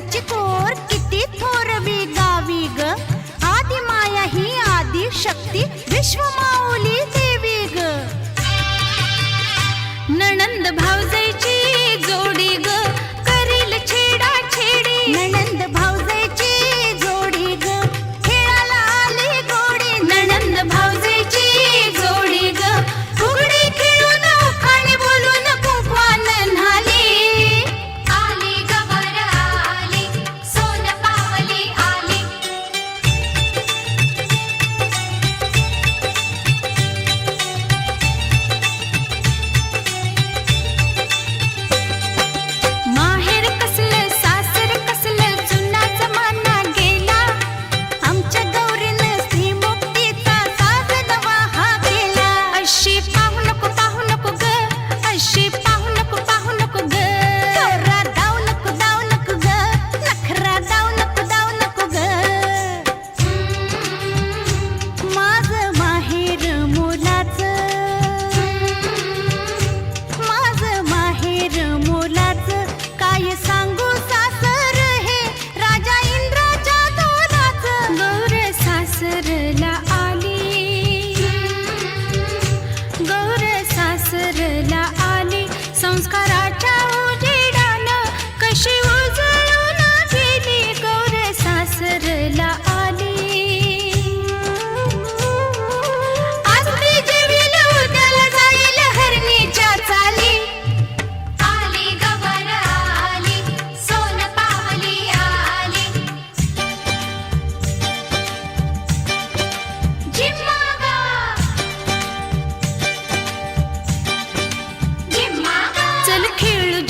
Chicory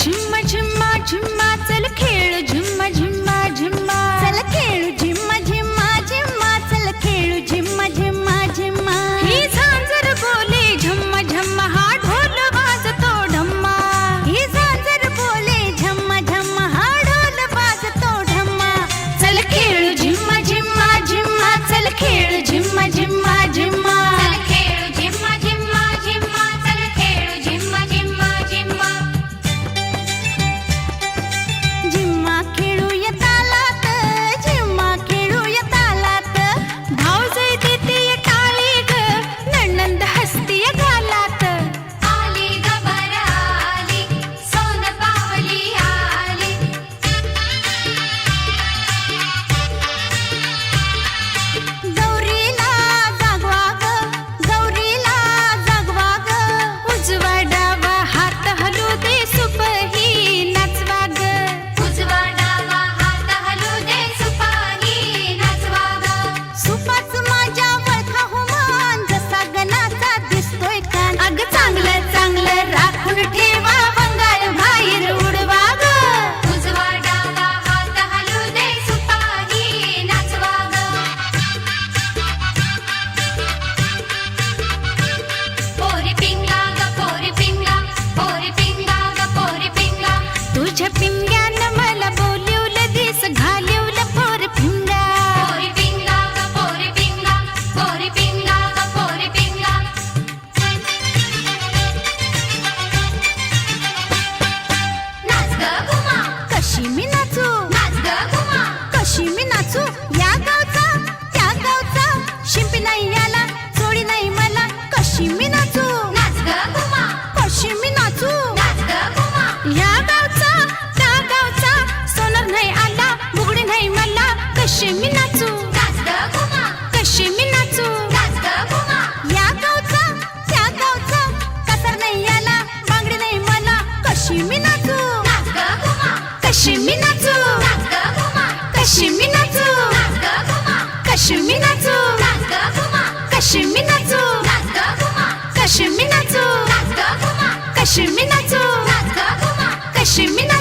chimma chimma chimma. कशी मी नाचू कशी मी नाचू कशी मी नाचू कशी मी नाचू कशी मी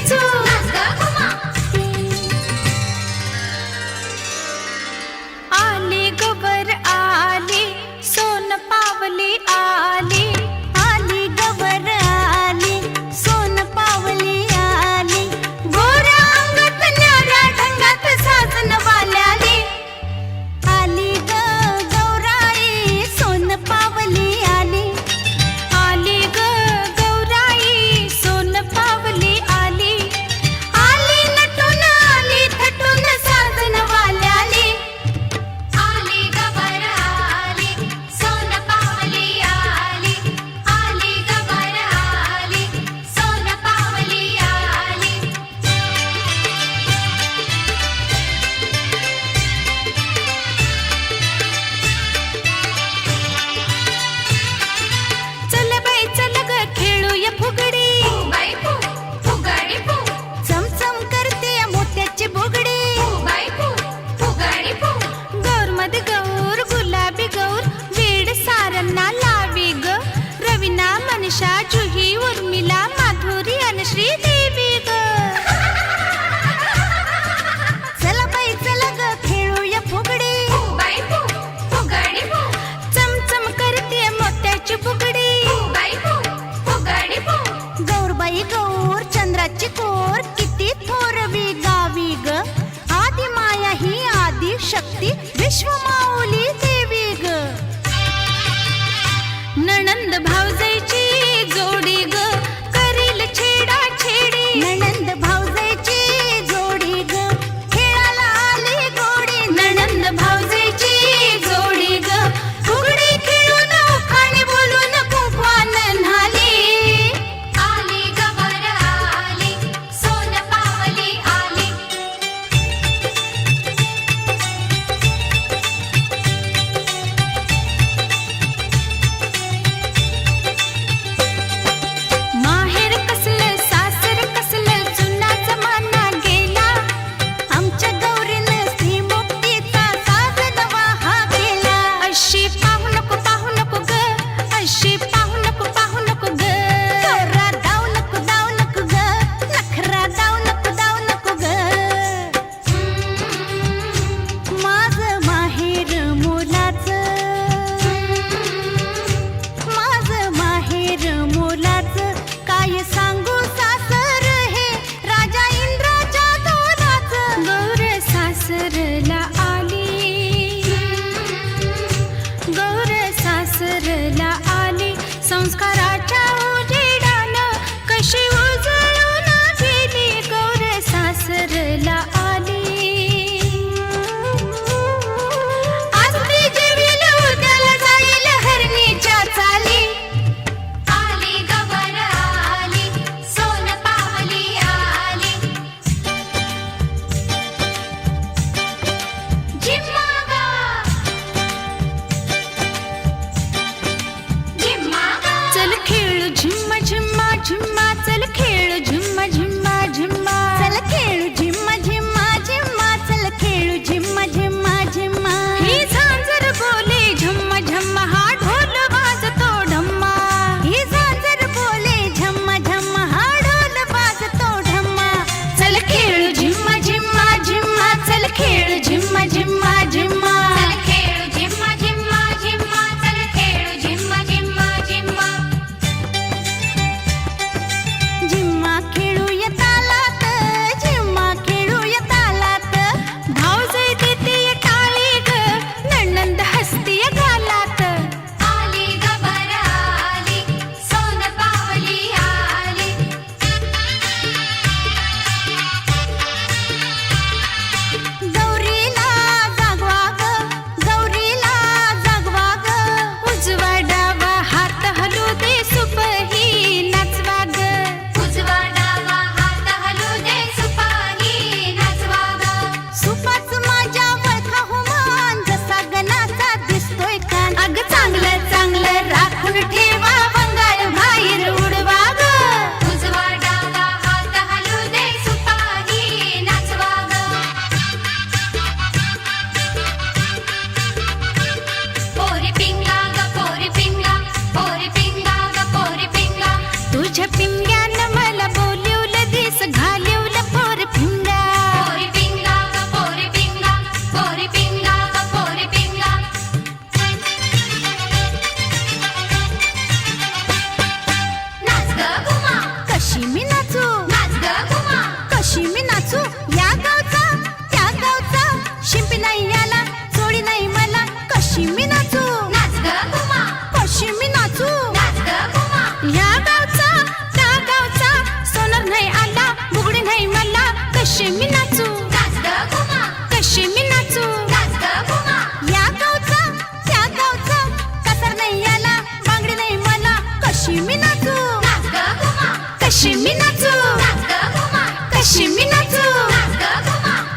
कशी मी नाचू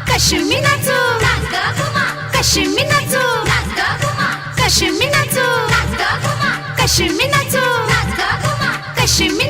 कशी मी नाचू कशी मी नाचू कशी मी नाचू कशी मी नाचू कशी मी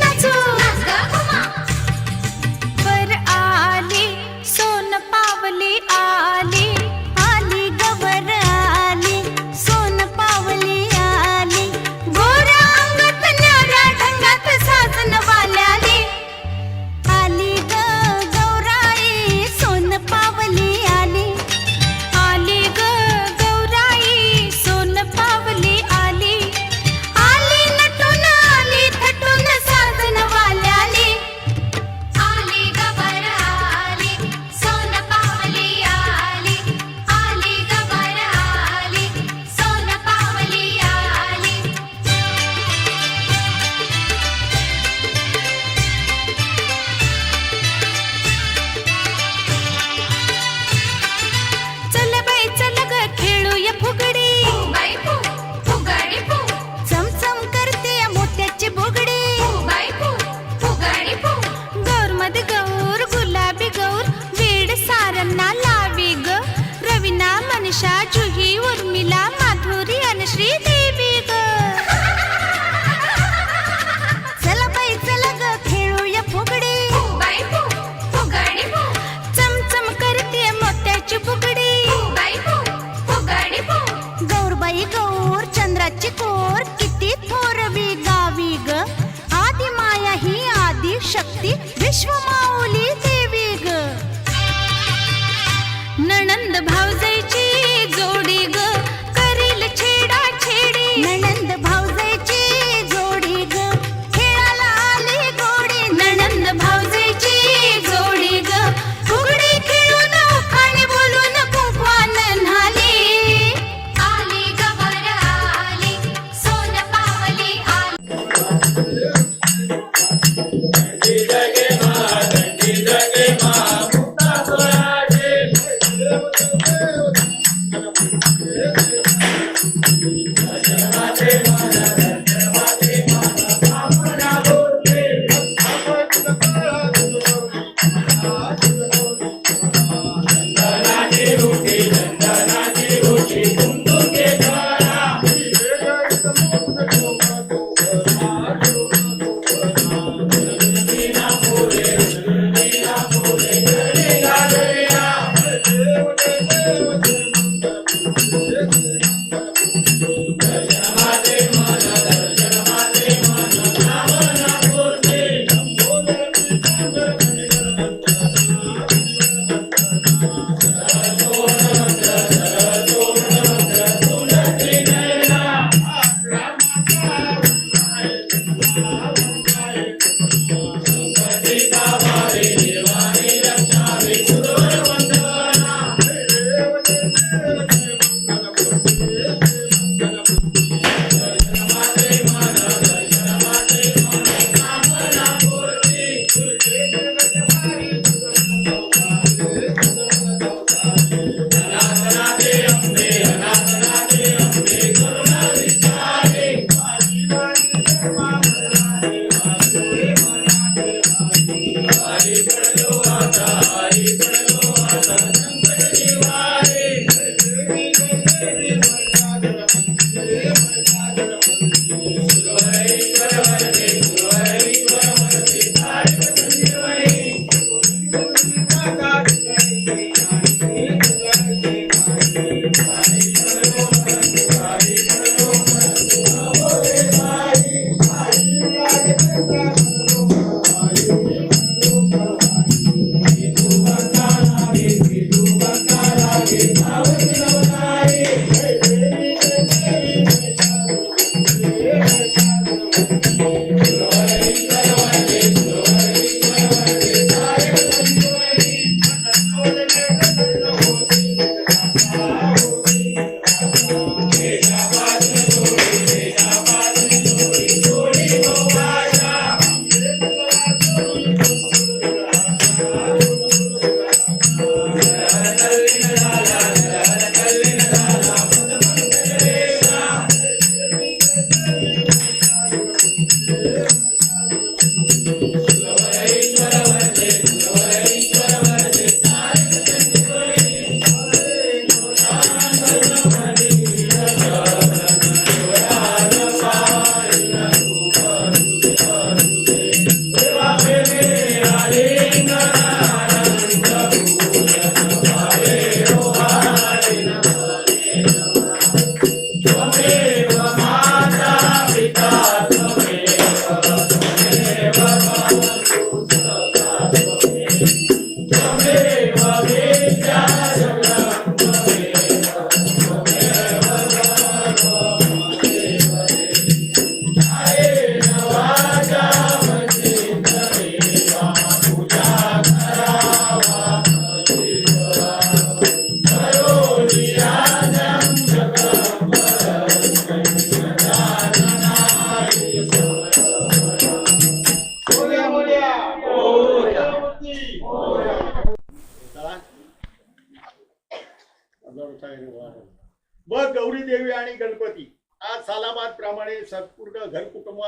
Hare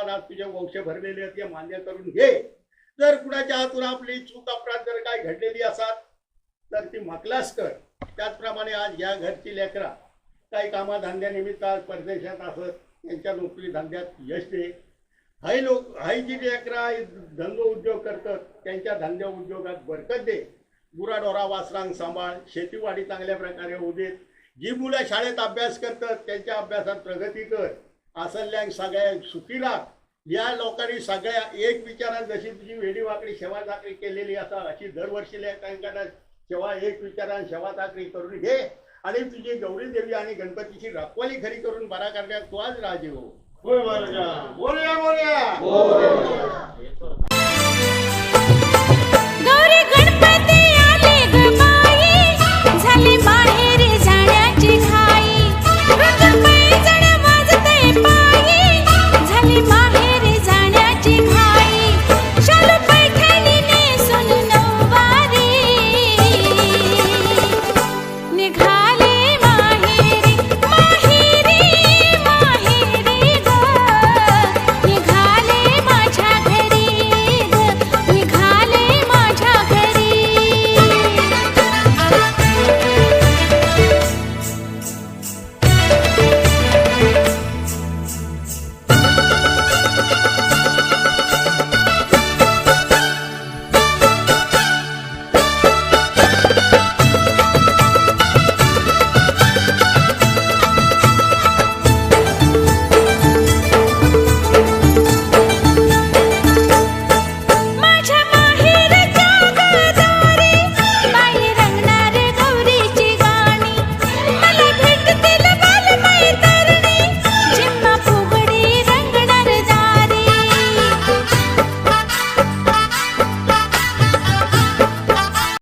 आज तुझे वंश भरलेले आहेत हे मान्य करून घे. जर कुणाच्या हातून आपली चूक अपराध जर काय घडलेली असतात तर ती मकलास कर. त्याचप्रमाणे आज या घरची लेकरा काही कामाधंद्यानिमित्त आज परदेशात असत त्यांच्या नोकरी धंद्यात यश दे. हाई लोक हाई जी लेकरा धंदो उद्योग करतात त्यांच्या धंद्या उद्योगात बरकत दे. गुराढोरा वासरांग सांभाळ शेतीवाडी चांगल्या प्रकारे होऊ देत. जी मुलं शाळेत अभ्यास करतात त्यांच्या अभ्यासात प्रगती कर. असल्याक सगळ्या सुखी लाग या लोकांनी सगळ्या एक विचारात जशी तुझी वेडी वाकडी सेवा चाकरी केलेली असा अशी दरवर्षी लेखांकडे सेवा एक विचारान सेवा चाकरी करून घे. आणि तुझी गौरी देवी आणि गणपतीची रखवाली खरी करून बरा करण्यात तू आज राजे हो. बोलूया. बोलूया.